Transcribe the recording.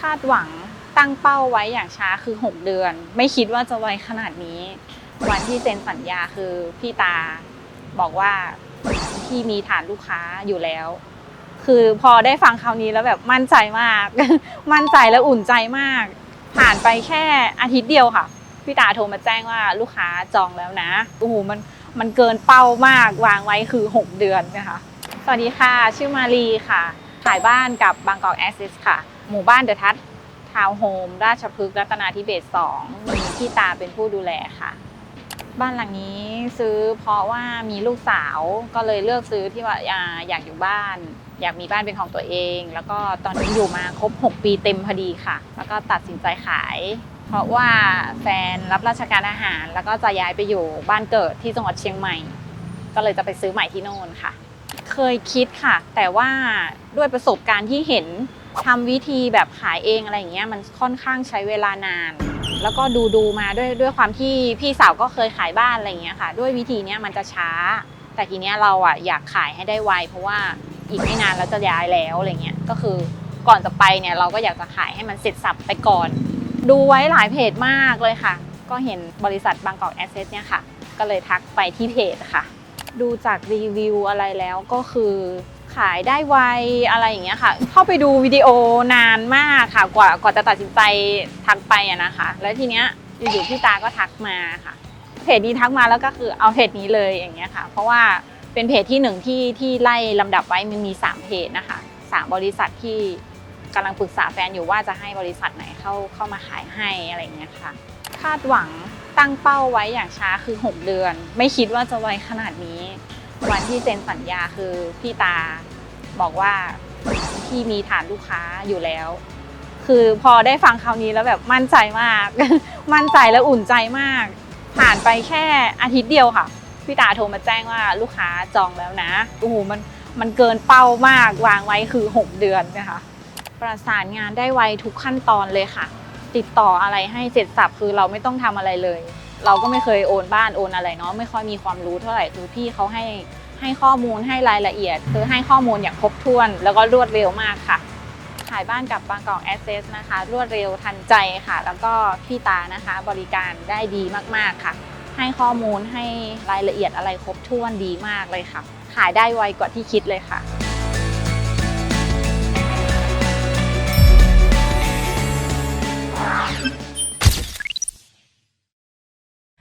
คาดหวังตั้งเป้าไว้อย่างช้าคือ 6 เดือน ไม่คิดว่าจะไวขนาดนี้ วันที่เซ็นสัญญาคือพี่ตาบอกว่าพี่มีฐานลูกค้าอยู่แล้ว คือพอได้ฟังคราวนี้แล้วแบบมั่นใจมาก มั่นใจและอุ่นใจมาก ผ่านไปแค่อาทิตย์เดียวค่ะพี่ตาโทรมาแจ้งว่าลูกค้าจองแล้วนะโอ้โหมันมันเกินเป้ามากวางไว้คือ 6 เดือนนะคะ สวัสดีค่ะ ชื่อมารีค่ะ ขายบ้านกับบางกอกแอสซิสค่ะ หมู่บ้านเดอะทัศทาวน์โฮมราชพฤกษ์รัตนาธิเบศ2มีพี่ตาเป็นผู้ดูแลค่ะ บ้านหลังนี้ซื้อเพราะว่ามีลูกสาวก็เลยเลือกซื้อที่ว่าอ่าอยากอยู่บ้าน อยากมีบ้านเป็นของตัวเอง แล้วก็ตอนนี้อยู่มาครบ 6 ปีเต็มพอดีค่ะ แล้วก็ตัดสินใจขาย เพราะว่าแฟนรับราชการอาหาร แล้วก็จะย้ายไปอยู่บ้านเกิดที่จังหวัดเชียงใหม่ ก็เลยจะไปซื้อใหม่ที่โน่นค่ะ เคยคิดค่ะ แต่ว่าด้วยประสบการณ์ที่เห็นทำวิธีแบบขายเองอะไรอย่างเงี้ยมันค่อนข้างใช้เวลานาน แล้วก็ดูดูมาด้วยด้วยความที่พี่สาวก็เคยขายบ้านอะไรอย่างเงี้ยค่ะ ด้วยวิธีเนี้ยมันจะช้า แต่ทีเนี้ยเราอะอยากขายให้ได้ไว เพราะว่าอีกไม่นานเราจะย้ายแล้วอะไรเงี้ยก็คือก่อนจะไปเนี่ยเราก็อยากจะขายให้มันเสร็จสับไปก่อน ดูไว้หลายเพจมากเลยค่ะ ก็เห็นบริษัทบางกอกแอสเซทเนี่ยค่ะ ก็เลยทักไปที่เพจค่ะ ดูจากรีวิวอะไรแล้วก็คือขายได้ไวอะไรอย่างเงี้ยค่ะ เข้าไปดูวิดีโอนานมากค่ะกว่ากว่าจะตัดสินใจทักไปอะนะคะ แล้วทีเนี้ยอยู่ๆพี่ตาก็ทักมาค่ะ เพจนี้ทักมาแล้วก็คือเอาเพจนี้เลยอย่างเงี้ยค่ะ เพราะว่าเป็นเพจที่หนึ่งที่ที่ไล่ลำดับไว้มันมี 3 เพจนะคะสามบริษัทที่กำลังปรึกษาแฟนอยู่ว่าจะให้บริษัทไหนเข้าเข้ามาขายให้อะไรเงี้ยค่ะ คาดหวัง ตั้งเป้าไว้อย่างช้าคือ 6 เดือน ไม่คิดว่าจะไวขนาดนี้ วันที่เซ็นสัญญาคือพี่ตาบอกว่าพี่มีฐานลูกค้าอยู่แล้ว คือพอได้ฟังคราวนี้แล้วแบบมั่นใจมาก มั่นใจและอุ่นใจมาก ผ่านไปแค่อาทิตย์เดียวค่ะพี่ตาโทรมาแจ้งว่าลูกค้าจองแล้วนะโอ้โหมันมันเกินเป้ามากวางไว้คือ 6 เดือนนะคะ ประสานงานได้ไวทุกขั้นตอนเลยค่ะ ติดต่ออะไรให้เสร็จสับคือเราไม่ต้องทำอะไรเลย เราก็ไม่เคยโอนบ้านโอนอะไรเนาะไม่ค่อยมีความรู้เท่าไหร่คือพี่เขาให้ให้ข้อมูลให้รายละเอียด คือให้ข้อมูลอย่างครบถ้วน แล้วก็รวดเร็วมากค่ะขายบ้านกับบางกอกแอสเซสนะคะ รวดเร็วทันใจค่ะ แล้วก็พี่ตานะคะบริการได้ดีมากๆค่ะ ให้ข้อมูลให้รายละเอียดอะไรครบถ้วนดีมากเลยค่ะ ขายได้ไวกว่าที่คิดเลยค่ะ